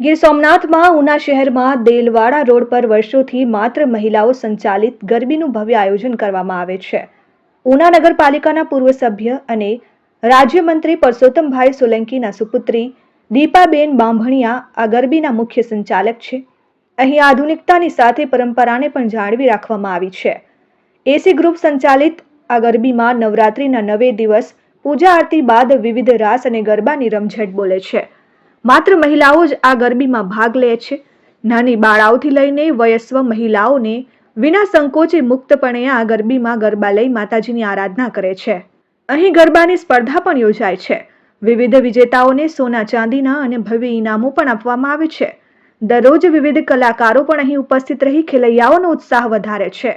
ગીર સોમનાથમાં ઉના શહેરમાં દેલવાડા રોડ પર વર્ષોથી માત્ર મહિલાઓ સંચાલિત ગરબીનું ભવ્ય આયોજન કરવામાં આવે છે. ઉના નગરપાલિકાના પૂર્વ સભ્ય અને રાજ્યમંત્રી પરસોત્તમભાઈ સોલંકીના સુપુત્રી દીપાબેન બાંભણિયા આ ગરબીના મુખ્ય સંચાલક છે. અહીં આધુનિકતાની સાથે પરંપરાને પણ જાળવી રાખવામાં આવી છે. એસી ગ્રુપ સંચાલિત આ ગરબીમાં નવરાત્રિના નવે દિવસ, પૂજા આરતી બાદ વિવિધ રાસ અને ગરબાની રમઝટ બોલે છે. માત્ર મહિલાઓ જ આ ગરબીમાં ભાગ લે છે. નાની બાળાઓથી લઈને વયસ્વ મહિલાઓને વિના સંકોચે મુક્તપણે આ ગરબીમાં ગરબા લઈ માતાજીની આરાધના કરે છે. અહીં ગરબાની સ્પર્ધા પણ યોજાય છે. વિવિધ વિજેતાઓને સોના ચાંદીના અને ભવ્ય ઇનામો પણ આપવામાં આવે છે. દરરોજ વિવિધ કલાકારો પણ અહીં ઉપસ્થિત રહી ખેલૈયાઓનો ઉત્સાહ વધારે છે.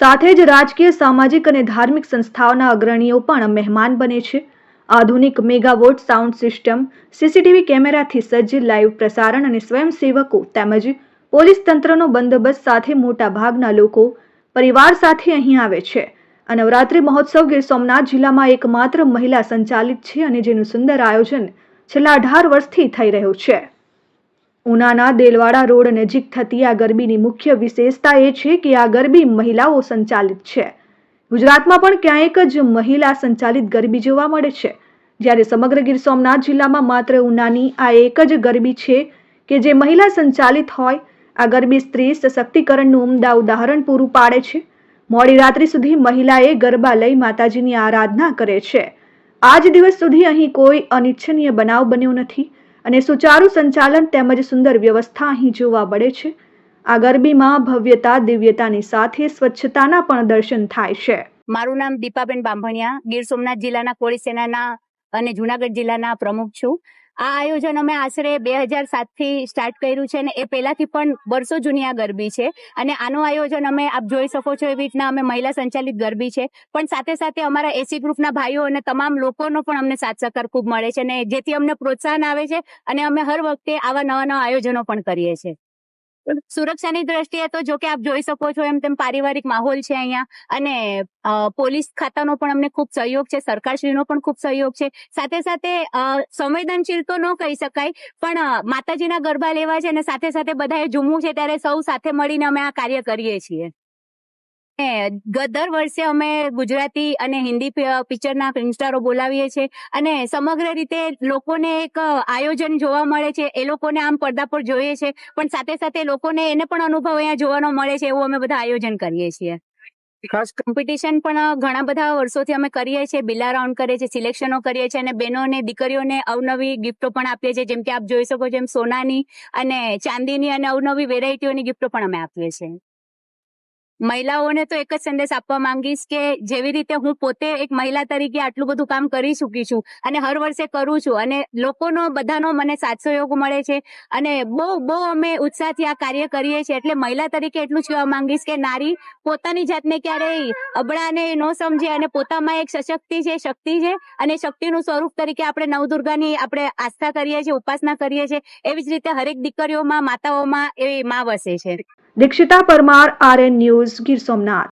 સાથે જ રાજકીય, સામાજિક અને ધાર્મિક સંસ્થાઓના અગ્રણીઓ પણ મહેમાન બને છે. આધુનિક મેગાવોટ સાઉન્ડ સિસ્ટમ, સીસીટીવી કેમેરાથી સજ્જ લાઈવ પ્રસારણ અને સ્વયંસેવકો તેમજ પોલીસ તંત્રનો બંદોબસ્ત સાથે મોટા ભાગના લોકો પરિવાર સાથે અહીં આવે છે. નવરાત્રિ મહોત્સવ ગીર સોમનાથ જિલ્લામાં એકમાત્ર મહિલા સંચાલિત છે અને જેનું સુંદર આયોજન છેલ્લા અઢાર વર્ષથી થઈ રહ્યું છે. ઉનાના દેલવાડા રોડ નજીક થતી આ ગરબીની મુખ્ય વિશેષતા એ છે કે આ ગરબી મહિલાઓ સંચાલિત છે. ગુજરાતમાં પણ ક્યાંક જ મહિલા સંચાલિત ગરબી જોવા મળે છે. જ્યારે સમગ્ર ગીર સોમનાથ જિલ્લામાં માત્ર ઉનાની આ એક જ ગરબી છે કે જે મહિલા સંચાલિત હોય, આ ગરબી સ્ત્રી સશક્તિકરણનું ઉમદા ઉદાહરણ પૂરું પાડે છે. મોડી રાત્રિ સુધી મહિલાએ ગરબા લઈ માતાજીની આરાધના કરે છે. આજ દિવસ સુધી અહીં કોઈ અનિચ્છનીય બનાવ બન્યો નથી અને સુચારુ સંચાલન તેમજ સુંદર વ્યવસ્થા અહીં જોવા મળે છે. આ ગરબીમાં ભવ્યતા, દિવ્યતાની સાથે સ્વચ્છતાના પણ દર્શન થાય છે. મારું નામ દીપાબેન બાંભણિયા, ગીર સોમનાથ જિલ્લાના કોળી સેનાના અને જુનાગઢ જિલ્લાના પ્રમુખ છું. આ આયોજન અમે આશરે બે હજાર સાતથી સ્ટાર્ટ કર્યું છે અને એ પહેલાંથી પણ વર્ષો જૂની આ ગરબી છે. અને આનું આયોજન અમે આપ જોઈ શકો છો એવી રીતના અમે મહિલા સંચાલિત ગરબી છે. પણ સાથે સાથે અમારા એસી ગ્રુપના ભાઈઓ અને તમામ લોકોનો પણ અમને સાથ સહકાર ખૂબ મળે છે અને જેથી અમને પ્રોત્સાહન આવે છે અને અમે હર વખતે આવા નવા નવા આયોજનો પણ કરીએ છીએ. સુરક્ષાની દ્રષ્ટિએ તો જો કે આપ જોઈ શકો છો એમ તેમ પારિવારિક માહોલ છે અહીંયા. અને પોલીસ ખાતાનો પણ અમને ખૂબ સહયોગ છે, સરકારશ્રીનો પણ ખૂબ સહયોગ છે. સાથે સાથે સંવેદનશીલ તો ન કહી શકાય, પણ માતાજીના ગરબા લેવા છે અને સાથે સાથે બધાએ ઝૂમવું છે ત્યારે સૌ સાથે મળીને અમે આ કાર્ય કરીએ છીએ. દર વર્ષે અમે ગુજરાતી અને હિન્દી પિક્ચરના ફિલ્મ સ્ટારો બોલાવીએ છીએ અને સમગ્ર રીતે લોકોને એક આયોજન જોવા મળે છે. એ લોકોને આમ પડદા પર જોઈએ છે. પણ સાથે સાથે લોકોને એને પણ અનુભવ અહીંયા જોવાનો મળે છે એવું અમે બધા આયોજન કરીએ છીએ. ખાસ કોમ્પિટિશન પણ ઘણા બધા વર્ષોથી અમે કરીએ છીએ. બિલ્લા રાઉન્ડ કરીએ છીએ સિલેક્શનો કરીએ છીએ અને બહેનો અને દીકરીઓને અવનવી ગિફ્ટો પણ આપીએ છીએ. જેમ કે આપ જોઈ શકો છો એમ સોનાની અને ચાંદીની અને અવનવી વેરાયટીઓની ગિફ્ટો પણ અમે આપીએ છીએ. મહિલાઓને તો એક જ સંદેશ આપવા માંગીશ કે જેવી રીતે હું પોતે એક મહિલા તરીકે આટલું બધું કામ કરી ચૂકી છું અને હર વર્ષે કરું છું અને લોકોનો, બધાનો મને સાથ સહયોગ મળે છે અને બહુ બહુ અમે ઉત્સાહથી આ કાર્ય કરીએ છીએ એટલે મહિલા તરીકે એટલું કહેવા માંગીશ કે નારી પોતાની જાતને ક્યારેય અબળાને ન સમજે અને પોતામાં એક સશક્તિ છે, શક્તિ છે અને શક્તિનું સ્વરૂપ તરીકે આપણે નવદુર્ગાની આપણે આસ્થા કરીએ છીએ, ઉપાસના કરીએ છીએ, એવી જ રીતે હરેક દીકરીઓમાં, માતાઓમાં એ મા વસે છે. Dikshita Parmar RN news Gir Somnath.